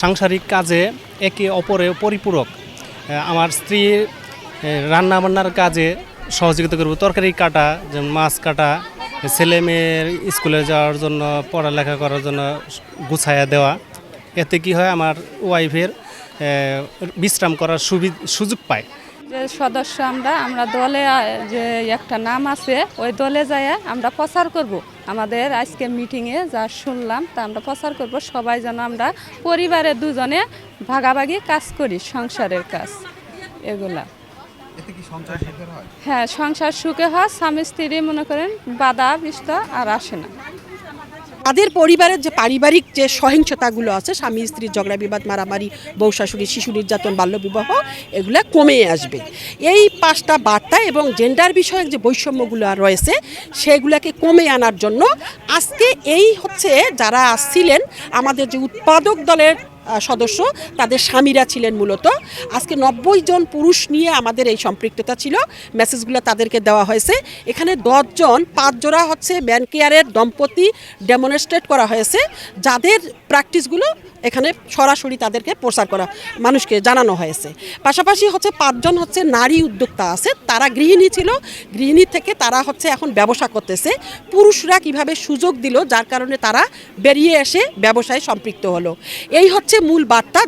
সাংসারিক কাজে একে অপরে পরিপূরক। আমার স্ত্রী রান্না বান্নার কাজে সহযোগিতা করব। তরকারি কাটা, যেমন মাছ কাটা, ছেলে মেয়ের স্কুলে যাওয়ার জন্য, পড়ালেখা করার জন্য গুছাইয়া দেওয়া। এতে কি হয়, আমার ওয়াইফের বিশ্রাম করার সুযোগ পায়। যে সদস্য আমরা আমরা দলে যে একটা নাম আছে ওই দলে যায় আমরা প্রচার করব। আমাদের আজকে মিটিংয়ে যা শুনলাম তা আমরা প্রচার করব। সবাই যেন আমরা পরিবারের দুজনে ভাগাভাগি কাজ করি সংসারের কাজ এগুলা। হয়? হ্যাঁ সংসার সুখে হয় স্বামী স্ত্রী মনে করেন বাধা বিষ্ট আর আসে না। তাদের পরিবারের যে পারিবারিক যে সহিংসতাগুলো আছে, স্বামী স্ত্রীর ঝগড়া, বিবাদ, মারামারি, বউ, শাশুড়ি, শিশু নির্যাতন বাল্যবিবাহ এগুলো কমে আসবে। এই পাঁচটা বার্তা এবং জেন্ডার বিষয়ক যে বৈষম্যগুলো রয়েছে, সেগুলোকে কমে আনার জন্য আজকে এই হচ্ছে যারা আসছিলেন আমাদের যে উৎপাদক দলের সদস্য, তাদের স্বামীরা ছিলেন মূলত। আজকে নব্বই জন পুরুষ নিয়ে আমাদের এই সম্পৃক্ততা ছিল। মেসেজগুলো তাদেরকে দেওয়া হয়েছে। এখানে দশজন পাঁচ জোড়া হচ্ছে ম্যান কেয়ারের দম্পতি ডেমনস্ট্রেট করা হয়েছে। যাদের প্র্যাকটিসগুলো এখানে সরাসরি তাদেরকে প্রচার করা, মানুষকে জানানো হয়েছে। পাশাপাশি হচ্ছে পাঁচজন হচ্ছে নারী উদ্যোক্তা আছে। তারা গৃহিণী ছিল। গৃহিণী থেকে তারা হচ্ছে এখন ব্যবসা করতেছে। পুরুষরা কীভাবে সুযোগ দিল, যার কারণে তারা বেরিয়ে এসে ব্যবসায় সম্পৃক্ত হলো। এই হচ্ছে মূল বার্তা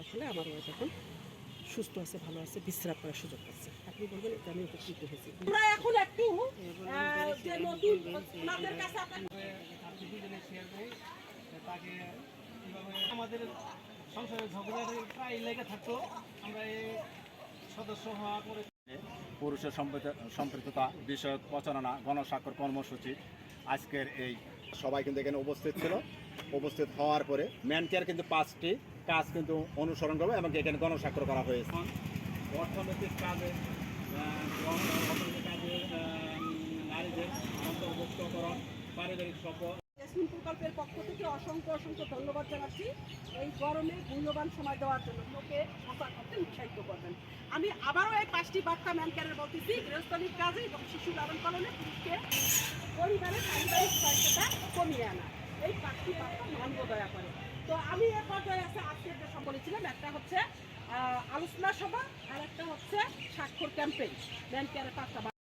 আসলে আমার এখন সুস্থ আছে ভালো আছে বিশ্রাম করার সুযোগ পাচ্ছে। আপনি বলবেন এটা আমি উপকৃত হয়েছি। আমরা এখন একটু যে নতুন ওনাদের কাছে আপনার- তাকে আমাদের সংসারে ঝগড়া প্রায় লেগে থাকতো আমরা এই সদস্য হওয়া করে পুরুষের সম্পৃক্ততা বিষয়ক প্রচারণা, গণস্বাক্ষর কর্মসূচি আজকের এই সবাই কিন্তু এখানে উপস্থিত ছিল। উপস্থিত হওয়ার পরে ম্যান কেয়ার কিন্তু পাঁচটি। কাজ কিন্তু অনুসরণ করবে এবং এখানে গণস্বাক্ষর করা হয়েছে। অর্থনৈতিক কাজে অর্থনৈতিক কাজে নারীদের অন্তর্ভুক্তকরণ, পারিবারিক সম্পদ জেসমিন প্রকল্পের পক্ষ থেকে অসংখ্য অসংখ্য ধন্যবাদ জানাচ্ছি। এই গরমে মূল্যবান সময় দেওয়ার জন্য লোকে প্রচার করতে উৎসাহিত করবেন। আমি আবারও এই পাঁচটি বার্তা ম্যান ক্যারের বলতেছি। গৃহস্থলীর কাজে এবং শিশু লালন পালনে পুরুষকে পরিবারের পারিবারিক সহায়তা কমিয়ে আনা। এই পাঁচটি বার্তা মানব দয়া করে। তো আমি এ পর্যায়ে আছে আজকের যে সম্বলে ছিলাম একটা হচ্ছে আলোচনা সভা আর একটা হচ্ছে স্বাক্ষর ক্যাম্পেইন। ম্যান ক্যারের পাঁচটা।